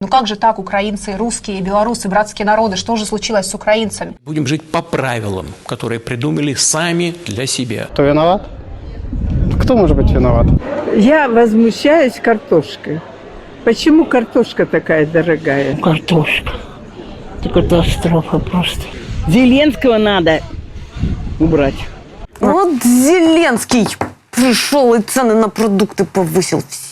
Ну как же так, украинцы, русские, белорусы, братские народы? Что же случилось с украинцами? Будем жить по правилам, которые придумали сами для себя. Кто виноват? Кто может быть виноват? Я возмущаюсь картошкой. Почему картошка такая дорогая? Картошка. Это катастрофа просто. Зеленского надо убрать. Вот Зеленский пришел и цены на продукты повысил все.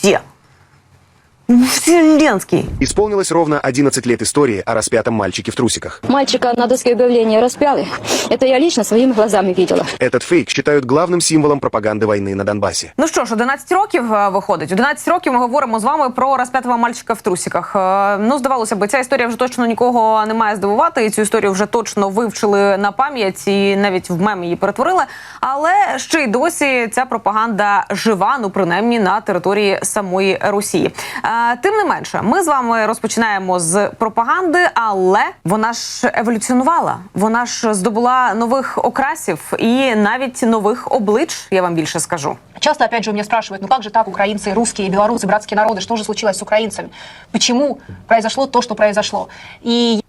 Ну, Зеленский. Исполнилось ровно 11 лет истории о распятом мальчике в трусиках. Мальчика на доске объявления распяли. Это я лично своими глазами видела. Этот фейк считают главным символом пропаганды войны на Донбассе. Ну що ж, 11 років е, виходить. 11 років ми говоримо з вами про розп'ятого мальчика в трусиках. Е, Ну, здавалося б, ця історія вже точно нікого не має здивувати, і цю історію вже точно вивчили на пам'ять і навіть в мем її перетворили. Але ще й досі ця пропаганда жива, ну принаймні на території самої Росії. Е, Тим не менше, ми з вами розпочинаємо з пропаганди, але вона ж еволюціонувала. Вона ж здобула нових окрасів і навіть нових облич. Я вам більше скажу. Часто, опять же, у меня спрашивают, ну как же так, украинцы, русские, белорусы, братские народы? Что же случилось с украинцами? Почему произошло то, что произошло? И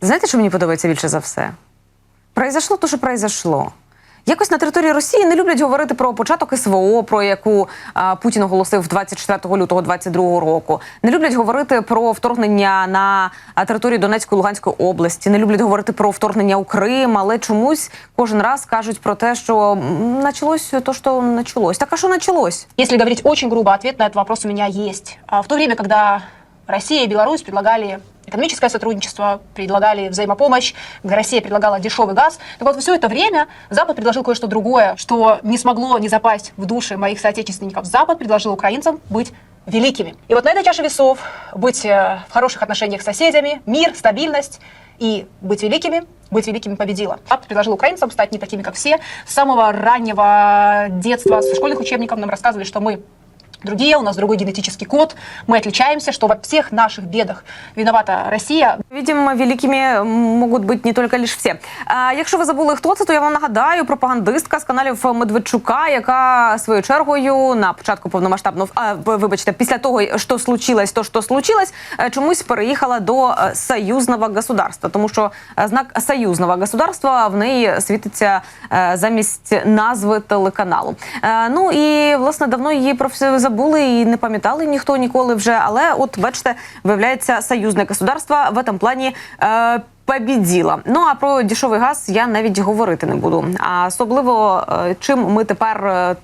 Знаєте, що мені подобається більше за все? Произошло то, що произошло. Якось на території Росії не люблять говорити про початок СВО, про яку а, Путін оголосив 24 лютого 22 року. Не люблять говорити про вторгнення на територію Донецької Луганської області. Не люблять говорити про вторгнення у Крим, але чомусь кожен раз кажуть про те, що началось то, що началось. Так а що началось? если говорить очень грубо, ответ на этот вопрос у есть. А В то время, когда Россия и Беларусь предлагали экономическое сотрудничество, предлагали взаимопомощь, Россия предлагала дешевый газ. Так вот, все это время Запад предложил кое-что другое, что не смогло не запасть в души моих соотечественников. Запад предложил украинцам быть великими. И вот на этой чаше весов быть э, в хороших отношениях с соседями, мир, стабильность и быть великими, быть великими победила. Запад предложил украинцам стать не такими, как все. С самого раннего детства, со школьных учебников нам рассказывали, что мы другие, у нас другой генетический код, мы отличаемся, что во всех наших бедах виновата Россия. Видимо, великими можуть бути не тільки лише всі. А, якщо ви забули, хто це, то я вам нагадаю пропагандистка з каналів Медведчука, яка своєю чергою на початку повномасштабного а, вибачте, після того, що случилось, то що случилось, е, чомусь переїхала до е, союзного государства, тому що е, знак союзного государства в неї світиться замість назви телеканалу. Е, Ну і власне давно її про все забули і не пам'ятали ніхто ніколи вже. Але от бачите, виявляється, союзне государство в этом плані. Е, Побіділа. Ну а про дішовий газ я навіть говорити не буду. А особливо е, чим ми тепер е,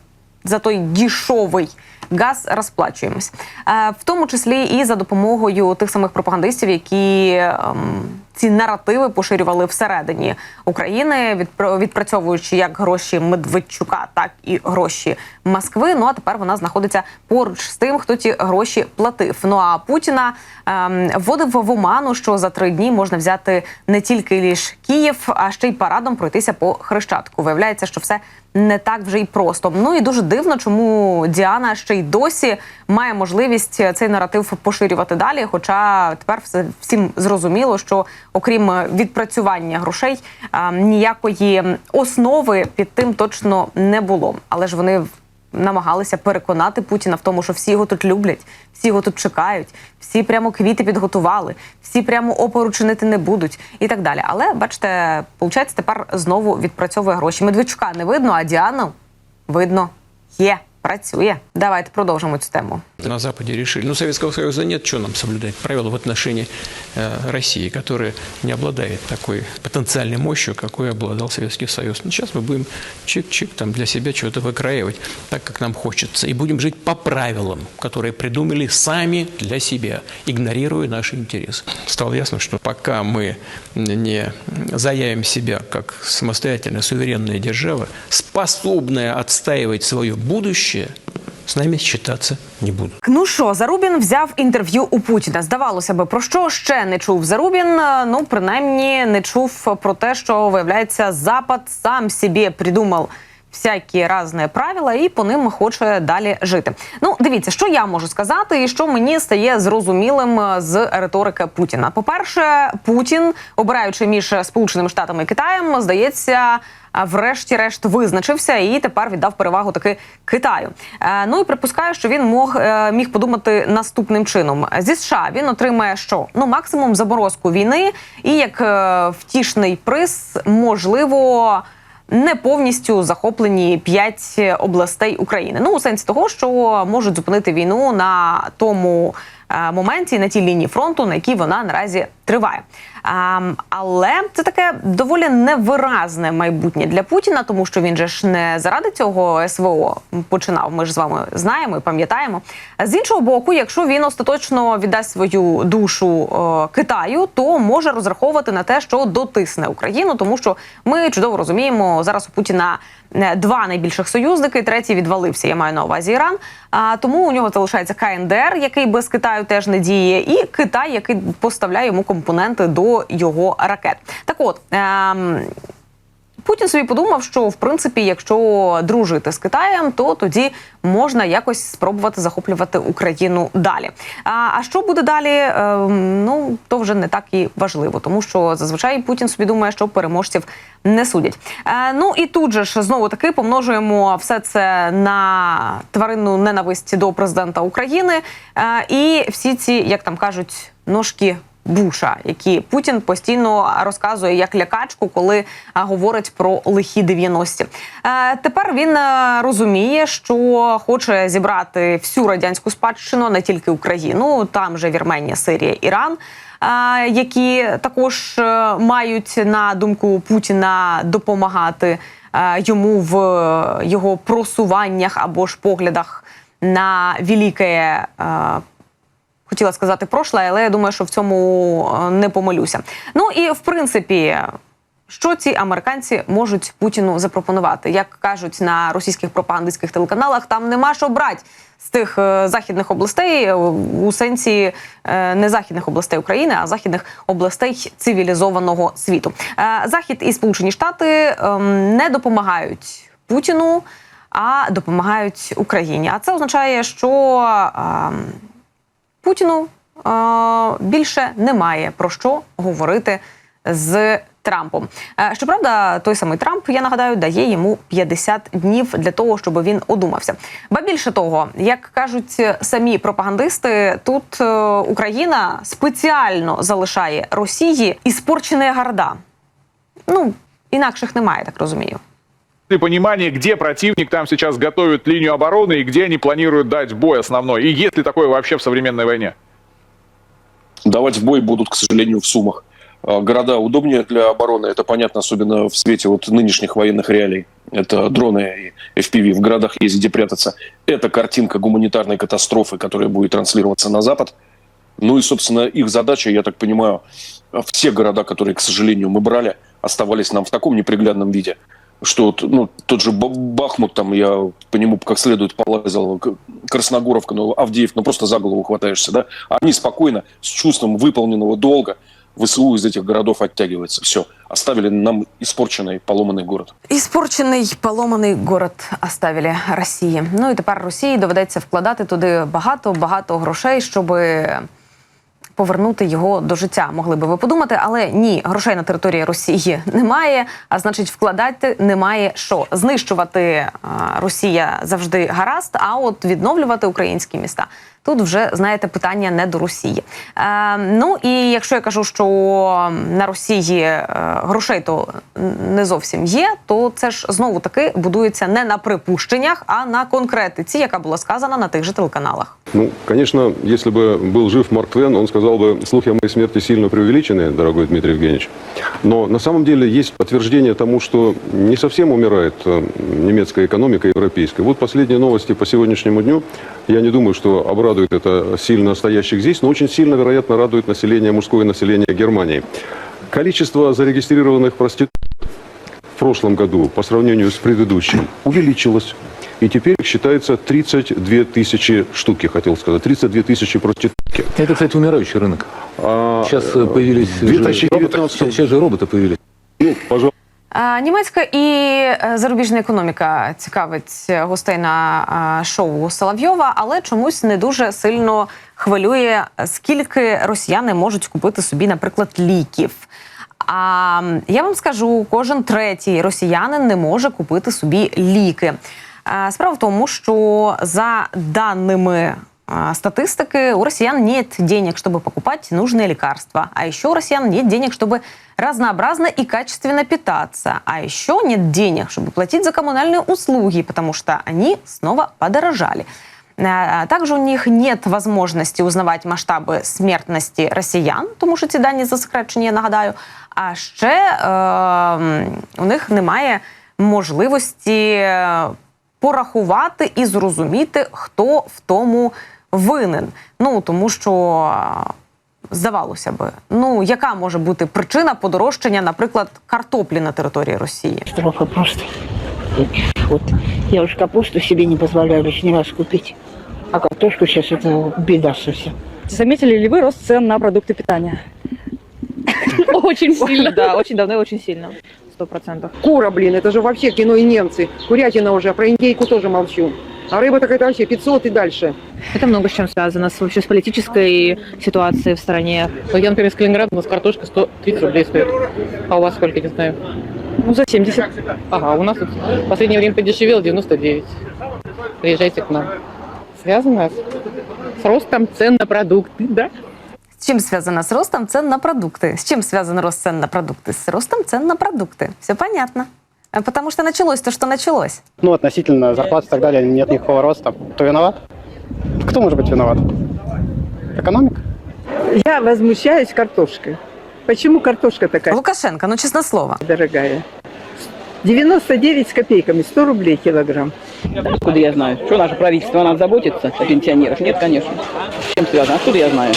за той дешевий газ розплачуємось, Е, в тому числі і за допомогою тих самих пропагандистів, які ем, ці наративи поширювали всередині України, відпра- відпрацьовуючи як гроші Медведчука, так і гроші Москви. Ну а тепер вона знаходиться поруч з тим, хто ті гроші платив. Ну а Путіна ем, вводив в оману, що за три дні можна взяти не тільки ліж Київ, а ще й парадом пройтися по хрещатку. Виявляється, що все не так вже й просто. Ну і дуже дивно, чому Діана ще й досі має можливість цей наратив поширювати далі. Хоча тепер все всім зрозуміло, що окрім відпрацювання грошей ніякої основи під тим точно не було. Але ж вони намагалися переконати Путіна в тому, що всі його тут люблять, всі його тут чекають, всі прямо квіти підготували, всі прямо опору чинити не будуть і так далі. Але бачите, виходить, тепер знову відпрацьовує гроші. Медведчука не видно, а Діану видно є. Працює. Давайте продовжимо цю тему. На Западе решили, ну, Советского Союза нет, что нам соблюдать правила в отношении э, России, которая не обладает такой потенциальной мощью, какой обладал Советский Союз. Ну, сейчас мы будем чик-чик там для себя чего-то выкраивать так, как нам хочется. И будем жить по правилам, которые придумали сами для себя, игнорируя наши интересы. Стало ясно, что пока мы не заявим себя как самостоятельная суверенная держава, способная отстаивать свое будущее, с нами считаться не будут. Ну що, Зарубін взяв інтерв'ю у Путіна. Здавалося би, про що ще не чув Зарубін? Ну, принаймні, не чув про те, що виявляється, Запад сам собі придумав всякі різні правила і по ним хоче далі жити. Ну, дивіться, що я можу сказати, і що мені стає зрозумілим е, з риторики Путіна. По-перше, Путін, обираючи між Сполученими Штатами і Китаєм, здається. Врешті-решт визначився і тепер віддав перевагу таки Китаю. Е, ну і припускаю, що він мог е, міг подумати наступним чином: зі США він отримає що? Ну максимум заморозку війни, і як втішний приз, можливо, не повністю захоплені п'ять областей України. Ну у сенсі того, що можуть зупинити війну на тому е, моменті, на тій лінії фронту, на якій вона наразі триває. А, але це таке доволі невиразне майбутнє для Путіна, тому що він же ж не заради цього СВО починав. Ми ж з вами знаємо і пам'ятаємо. З іншого боку, якщо він остаточно віддасть свою душу е, Китаю, то може розраховувати на те, що дотисне Україну, тому що ми чудово розуміємо зараз у Путіна е, два найбільших союзники. Третій відвалився. Я маю на увазі Іран. А тому у нього залишається КНДР, який без Китаю теж не діє, і Китай, який поставляє йому компоненти до його ракет. Так от. Ем, Путін собі подумав, що в принципі, якщо дружити з Китаєм, то тоді можна якось спробувати захоплювати Україну далі. А, а що буде далі? Ем, ну то вже не так і важливо, тому що зазвичай Путін собі думає, що переможців не судять. Е, ну і тут же ж знову таки помножуємо все це на тваринну ненависть до президента України е, і всі ці, як там кажуть, ножки Буша, які Путін постійно розказує як лякачку, коли говорить про лихі 90-ті. Е, тепер він е, розуміє, що хоче зібрати всю радянську спадщину, не тільки Україну, там же Вірменія, Сирія, Іран. е, Які також мають на думку Путіна допомагати йому в його просуваннях або ж поглядах на велике хотіла сказати прошле, але я думаю, що в цьому е, не помилюся. Ну і в принципі. Що ці американці можуть Путіну запропонувати? Як кажуть на російських пропагандистських телеканалах, там нема що брати з тих е, західних областей е, у сенсі не західних областей України, а західних областей цивілізованого світу. Захід і Сполучені Штати ем, не допомагають Путіну, а допомагають Україні. А це означає, що ем, Путіну більше немає про що говорити з Трампом. Е, Щоправда, той самий Трамп, я нагадаю, дає йому 50 днів для того, щоб він одумався. Ба більше того, як кажуть самі пропагандисти, тут е, Україна спеціально залишає Росії іспорчене гарда. Ну інакших немає, так розумію. И понимание, где противник там сейчас готовит линию обороны и где они планируют дать бой основной. И есть ли такое вообще в современной войне? давать бой будут, к сожалению, в Сумах. А, Города удобнее для обороны, это понятно, особенно в свете вот нынешних военных реалий. Это дроны и FPV, в городах есть где прятаться. Это картинка гуманитарной катастрофы, которая будет транслироваться на Запад. Ну и, собственно, их задача, я так понимаю, в те города, которые, к сожалению, мы брали, оставались нам в таком неприглядном виде, что вот, ну, тот же Ба- Бахмут, там я по нему как следует полазил, К- Красногоровка, ну, Авдеев, ну просто за голову хватаешься, да? Они спокойно, с чувством выполненного долга, ВСУ из этих городов оттягивается. Все. Оставили нам испорченный, поломанный город. Іспорчений поломаний город оставили Росії. Ну і тепер Росії доведеться вкладати туди багато багато грошей, щоб повернути його до життя. Могли би ви подумати, але ні, грошей на території Росії немає. А значить, вкладати немає що знищувати Росія завжди гаразд. А от відновлювати українські міста. Тут вже знаєте питання не до Росії. Е, ну і якщо я кажу, що на Росії е, грошей то не зовсім є, то це ж знову таки будується не на припущеннях, а на конкретиці, яка була сказана на тих же телеканалах. Ну, конечно, если бы был жив Марк Твен, он сказал бы, слухи о моей смерти сильно преувеличены, дорогой Дмитрий Евгеньевич. Но на самом деле есть подтверждение тому, что не совсем умирает э, немецкая экономика европейская. Вот последние новости по сегодняшнему дню. Я не думаю, что обрадует это сильно стоящих здесь, но очень сильно, вероятно, радует население, мужское население Германии. Количество зарегистрированных проституток в прошлом году по сравнению с предыдущим увеличилось. И теперь считается 32 тысячи штуки, хотел сказать. 32 тысячи проститутки. Это, кстати, умирающий рынок. А, Сейчас э, появились же 2019 роботы. Сейчас же роботы появились. Ну, пожалуйста, Німецька і е, зарубіжна економіка цікавить е, гостей на шоу Соловйова, але чомусь не дуже сильно хвилює, скільки росіяни можуть купити собі, наприклад, ліків. А я вам скажу, кожен третій росіянин не може купити собі ліки. Справа в тому, що за даними статистики, у россиян нет денег, чтобы покупать нужные лекарства. А еще у россиян нет денег, чтобы разнообразно и качественно питаться. А еще нет денег, чтобы платить за коммунальные услуги, потому что они снова подорожали. А Также у них нет возможности узнавати масштаби смертності росіян, тому що ці дані засекречені, я нагадаю. А ще е, м, у них немає можливості е, порахувати і зрозуміти, хто в тому винен. Ну тому що е, здавалося би, ну яка може бути причина подорожчання, наприклад, картоплі на території Росії? Катастрофа просто. Вот. Я уж капусту себе не позволяю лишний раз купить. А картошку сейчас это беда совсем. Заметили ли вы рост цен на продукты питания? Очень сильно, да, очень давно и очень сильно. Сто процентов. Кура, блин, это же вообще кино и немцы. Курятина уже, про индейку тоже молчу. А рыба так это вообще 500 и дальше. Это много с чем связано, с, вообще с политической ситуацией в стране. Я, например, из Калининграда, у нас картошка 130 рублей стоит. А у вас сколько, не знаю? Ну, за 70. Ага, у нас тут в последнее время подешевело 99. Приезжайте к нам. Связано с, с ростом цен на продукты, да? З чим зв'язано з ростом цен на продукти? З чим зв'язан рост цен на продукти? З ростом цен на продукти. Все понятно. А Потому что началось то, что началось. Ну, относительно зарплат и так далее нет никакого роста. Кто виноват? Кто может быть виноват? Экономика? Я возмущаюсь картошкой. Почему картошка такая Лукашенко, ну чесне слово. дорогая? 99 с копейками, 100 рублей килограмм. Откуда я знаю? Что наше правительство о нас заботится, о пенсионерах? Нет, конечно. С чем связано? Откуда я знаю?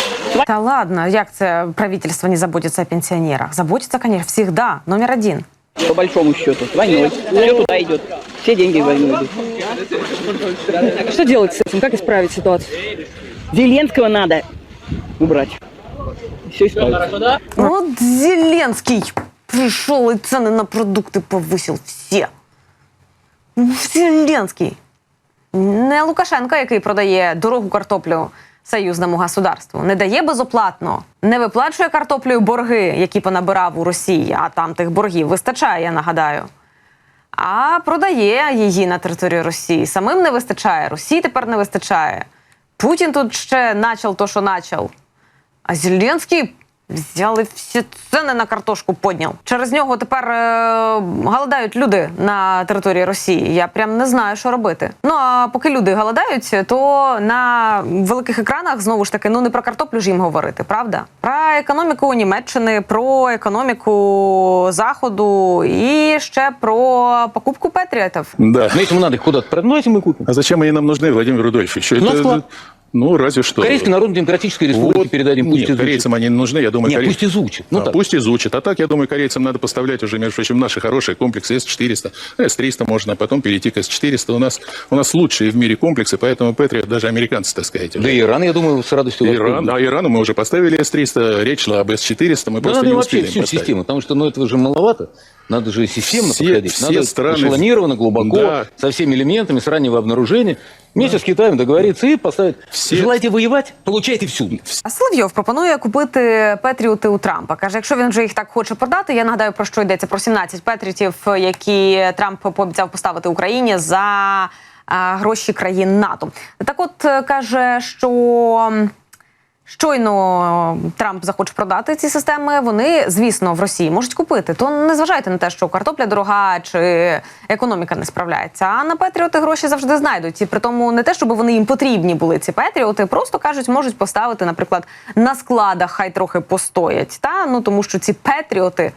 Та ладно, як це правительство не заботится о пенсионерах? Заботится, конечно, всегда. Номер один. По большому счету, с войной. Все туда идет. Все деньги войну идут. Что делать с этим? Как исправить ситуацию? Зеленского надо убрать. Все исправится. Вот Зеленский пришел и цены на продукты повысил все. Зеленський. Не Лукашенко, який продає дорогу картоплю союзному государству, не дає безоплатно, не виплачує картоплею борги, які понабирав у Росії, а там тих боргів вистачає, я нагадаю. А продає її на території Росії. Самим не вистачає, Росії тепер не вистачає. Путін тут ще начал то, що начал. А Зеленський взяли всі ціни на картошку подняв. Через нього тепер е, голодають люди на території Росії. Я прям не знаю, що робити. Ну а поки люди голодають, то на великих екранах знову ж таки ну не про картоплю ж їм говорити, правда? Про економіку Німеччини, про економіку Заходу і ще про покупку патріотів. Да. Но если надо их куда-то продать, ну, этим мы купим. А зачем они нам нужны, Владимир Рудольфович? На склад. Ну, разве что. Корейской Народно-Демократической Республике Вот, передадим, пусть нет, корейцам они не нужны, я думаю, Нет, коре- пусть изучит. Ну А, так. Пусть изучат. А так, я думаю, корейцам надо поставлять уже, между прочим, наши хорошие комплексы С-400. С-300 можно, а потом перейти к С-400. У нас, у нас лучшие в мире комплексы, поэтому Патриот даже американцы, так сказать. Да уже. и Иран, я думаю, с радостью Иран, а Ирану мы уже поставили С-300, речь шла об С-400, мы Да просто не вообще всю поставить. систему, потому что ну, этого же маловато. Надо же системно Все- подходить. все Надо страны- эшелонированно, глубоко, Да. со всеми элементами, с раннего обнаружения. Вместе з Китаєм договориться і поставить. Всі... Желаєте воювати? Получайте всюди. А Соловйов пропонує купити Петріоти у Трампа. Каже, якщо він вже їх так хоче продати, я нагадаю про що йдеться про 17 Петріотів, які Трамп пообіцяв поставити Україні за а, гроші країн НАТО. Так, от е, каже, що. Щойно Трамп захоче продати ці системи. Вони, звісно, в Росії можуть купити. То не зважайте на те, що картопля дорога чи економіка не справляється. А на Петріоти гроші завжди знайдуть. І при тому не те, щоб вони їм потрібні були ці Петріоти, просто кажуть, можуть поставити, наприклад, на складах, хай трохи постоять. Та ну тому що ці Петріоти.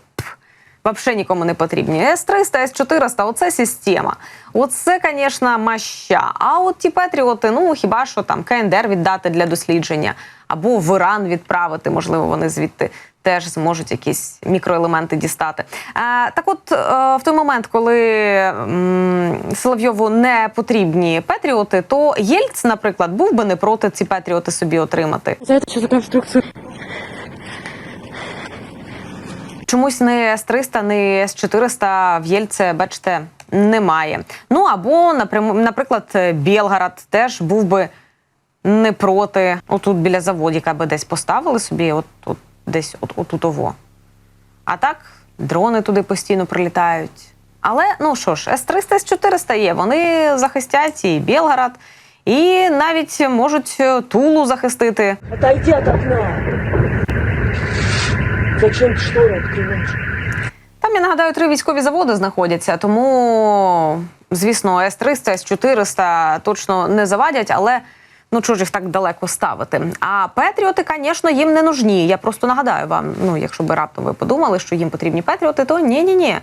Вообще нікому не потрібні. С-300, С-400 – оце система. Оце, звісно, маща. А от ті Петріоти, ну хіба що там КНДР віддати для дослідження, або в Іран відправити, можливо, вони звідти теж зможуть якісь мікроелементи дістати. Е, так от, е, в той момент, коли Соловйову не потрібні Петріоти, то Єльц, наприклад, був би не проти ці Петріоти собі отримати. Это что за конструкцию? Чомусь не С-300, не С-400 в Єльце, бачите, немає. Ну або, наприклад, Білгород теж був би не проти. Отут біля заводіка би десь поставили собі, от, от десь от, отут ово. А так, дрони туди постійно прилітають. Але ну що ж, С-300, С-400 є. Вони захистять і Білгород, і навіть можуть е, Тулу захистити. Отойди от окна. Зачем ты шторы открываешь? Там, я нагадаю, три військові заводи знаходяться, тому, звісно, С-300, С-400 точно не завадять, але ну чого ж їх так далеко ставити. А Петріоти, звісно, їм не нужні. Я просто нагадаю вам, ну якщо би раптом ви подумали, що їм потрібні Петріоти, то ні-ні-ні.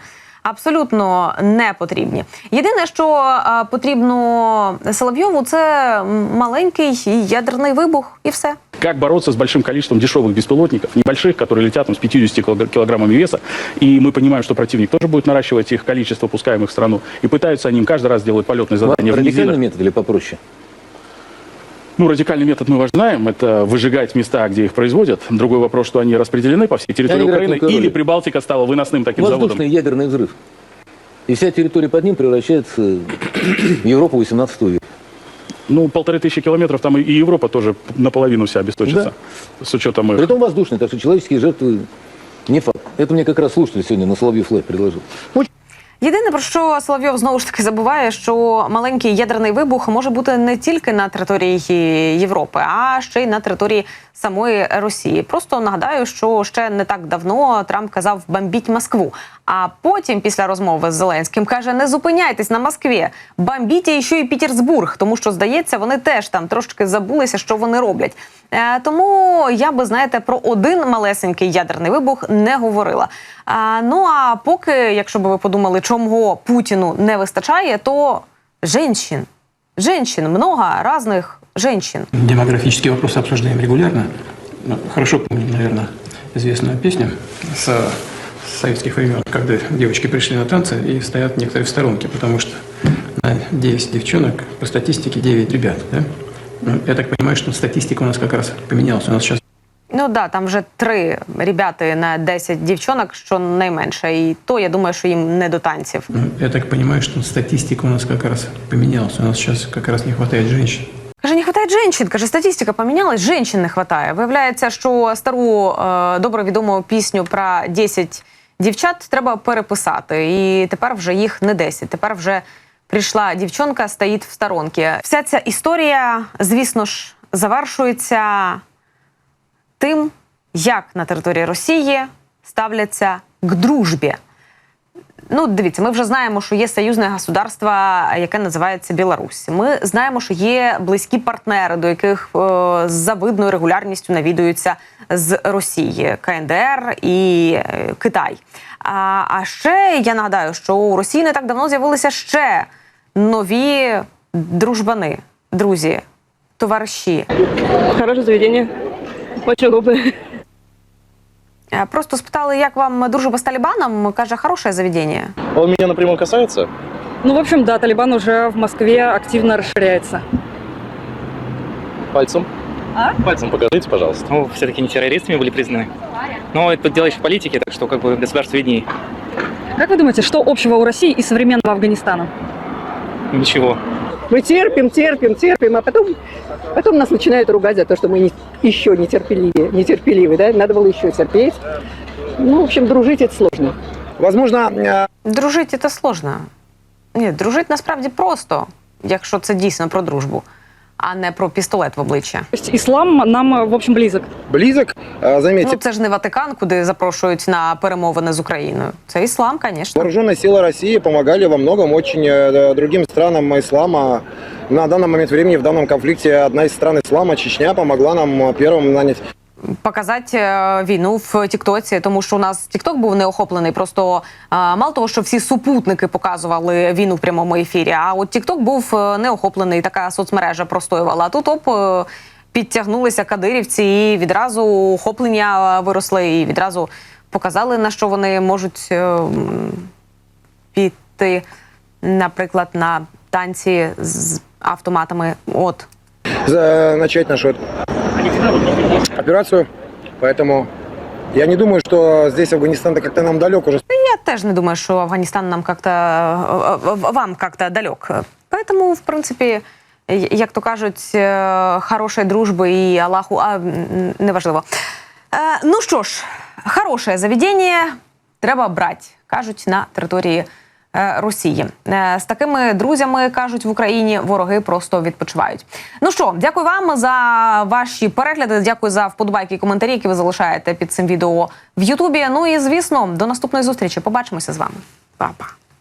Абсолютно не потрібні. Єдине, що е, потрібно Соловйову, це маленький ядерний вибух, і все. Как бороться с большим количеством дешевых беспилотников, небольших, которые летят там, с 50 килог- килограммами веса. И мы понимаем, что противник тоже будет наращивать их количество, пускаемых в страну. И пытаются они им каждый раз делать полетные задания. в Радикальный низинах. метод или попроще? Ну, радикальный метод мы знаем. Это выжигать места, где их производят. Другой вопрос, что они распределены по всей территории Они Украины. Или. Прибалтика стала выносным таким заводом. Воздушный ядерный взрыв. И вся территория под ним превращается в Европу 18 века. Ну, полторы тысячи километров, там и Европа тоже наполовину вся обесточится. С учетом их. Притом воздушный, так что человеческие жертвы не факт. Это мне как раз слушатель сегодня на Соловьев Лайв предложил. Єдине про що Соловйов знову ж таки забуває, що маленький ядерний вибух може бути не тільки на території Європи, а ще й на території самої Росії. Просто нагадаю, що ще не так давно Трамп казав бомбіть Москву. А потім, після розмови з Зеленським, каже: не зупиняйтесь на Москві, бомбіть ще й Пітерсбург, тому що здається, вони теж там трошки забулися, що вони роблять. Е, тому я би знаєте про один малесенький ядерний вибух не говорила. А, ну а поки, якщо би ви подумали, Путіну не вистачає, то женщин, женщин, много разных женщин. Демографические вопросы обсуждаем регулярно. Ну, Хорошо помним, наверное, известную песню с советских времен, когда девочки пришли на танцы и стоят некоторые в сторонке, потому что на 10 девчонок по статистике 9 ребят. Да? Ну, Я так понимаю, что статистика у нас как раз поменялась. У нас сейчас Ну да, там вже три ребята на 10 дівчонок, що найменше. І то я думаю, що їм не до танців. Ну, Я так понимаю, что статистика у нас как раз поменялась. У нас сейчас как раз не хватает женщин. Каже, не хватає жінчин. Каже, статистика помінялась, жінчин не хватає. Виявляється, що стару е, добре відому пісню про 10 дівчат треба переписати. І тепер вже їх не 10. Тепер вже прийшла дівчонка, стоїть в сторонці. Вся ця історія, звісно ж, завершується тим, як на території Росії ставляться к дружбі. Ну, дивіться, ми вже знаємо, що є союзне государство, яке називається Білорусь. Ми знаємо, що є близькі партнери, до яких е, з завидною регулярністю навідуються з Росії, КНДР і е, Китай. А, а ще я нагадаю, що у Росії не так давно з'явилися ще нові дружбани, друзі, товариші. Хорошее заведение. Очень удобно. Е, Просто спитали, як вам дружба з Талібаном. Каже, хороше заведення. Он меня напрямую касается? Ну, в общем, да, Талибан уже в Москве активно расширяется. Пальцем. А? Пальцем покажите, пожалуйста. Ну, все-таки не террористами были признаны. Но это дело еще в политике, так что как бы государство виднее. Как вы думаете, что общего у России и современного Афганистана? Ничего. Мы терпим, терпим, терпим, а потом, потом нас начинают ругать за то, что мы не, еще нетерпеливее, нетерпеливы, да? Надо было еще терпеть. Ну, в общем, дружить это сложно. Возможно, Дружити це сложно. Ні, дружити насправді просто, якщо це дійсно про дружбу, а не про пістолет в обличчя. То есть ислам нам, в общем, близок. Близок, заметьте. Ну це ж не Ватикан, куди запрошують на перемовини з Україною. Це іслам, звісно. Вооруженные силы России помогали во многом очень э, другим странам ислама. На данный момент времени в данном конфликте одна из стран ислама, Чечня, помогла нам э, первым нанять Показати е, війну в Тіктоці, тому що у нас Тікток був не охоплений. Просто е, мало того, що всі супутники показували війну в прямому ефірі. А от Тікток був е, не охоплений, така соцмережа простоювала. А тут оп. Підтягнулися кадирівці, і відразу охоплення виросли, і відразу показали на що вони можуть піти, наприклад, на танці з автоматами. От начать нашу операцию. Поэтому Я не думаю, что здесь Афганистан как-то нам далек уже. Я теж не думаю, що Афганістан нам как-то е, е, вам как-то далек. Поэтому, в принципі, е, як то кажуть, е, хорошої дружби і Аллаху, а м, неважливо. Е, Ну що ж, хороше заведення треба брати, кажуть на території е, Росії. Е, З такими друзями кажуть в Україні вороги просто відпочивають. Ну що, дякую вам за ваші перегляди. Дякую за вподобайки і коментарі, які ви залишаєте під цим відео в Ютубі. Ну і звісно, до наступної зустрічі. Побачимося з вами. Па-па.